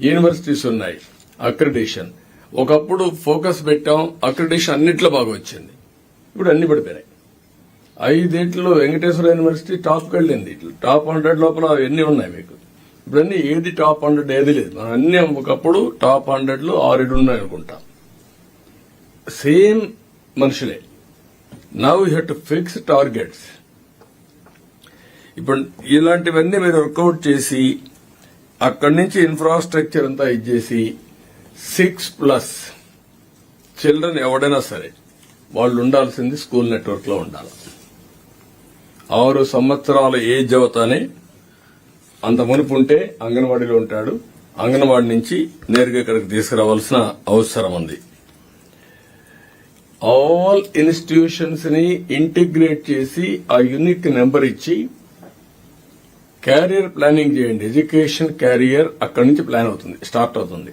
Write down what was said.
Universities ఉన్నాయి. Accreditation ఒకప్పుడు focus పెట్టాం అక్రిడేషన్ అన్నిట్లో బాగా వచ్చింది. ఇప్పుడు అన్ని పడిపోయినాయి. ఐదేట్లో వెంకటేశ్వర యూనివర్సిటీ టాప్ వెళ్ళింది. ఇట్లా టాప్ హండ్రెడ్ లోపల ఎన్ని ఉన్నాయి మీకు? ఇప్పుడు అన్ని ఏది టాప్ హండ్రెడ్ ఏది లేదు. మనం అన్ని ఒకప్పుడు టాప్ హండ్రెడ్లో ఆరేడు ఉన్నాయి అనుకుంటాం. సేమ్ మనుషులే. Now you have to fix targets ఇప్పుడు ఇలాంటివన్నీ మీరు వర్కౌట్ చేసి అక్కడి నుంచి ఇన్ఫ్రాస్ట్రక్చర్ అంతా ఇచ్చేసి సిక్స్ ప్లస్ చిల్డ్రన్ ఎవడైనా సరే వాళ్ళు ఉండాల్సింది స్కూల్ నెట్వర్క్లో ఉండాలి. ఆరు సంవత్సరాల ఏజ్ అవుతానే అంత మునుపు ఉంటే అంగన్వాడీలో ఉంటాడు. అంగన్వాడి నుంచి నేరుగా ఇక్కడికి తీసుకురావాల్సిన అవసరం ఉంది. ఆల్ ఇన్స్టిట్యూషన్స్ని ఇంటిగ్రేట్ చేసి ఆ యూనిక్ నెంబర్ ఇచ్చి క్యారియర్ ప్లానింగ్ చేయండి. ఎడ్యుకేషన్ క్యారియర్ అక్కడి నుంచి ప్లాన్ అవుతుంది. స్టార్ట్ అవుతుంది.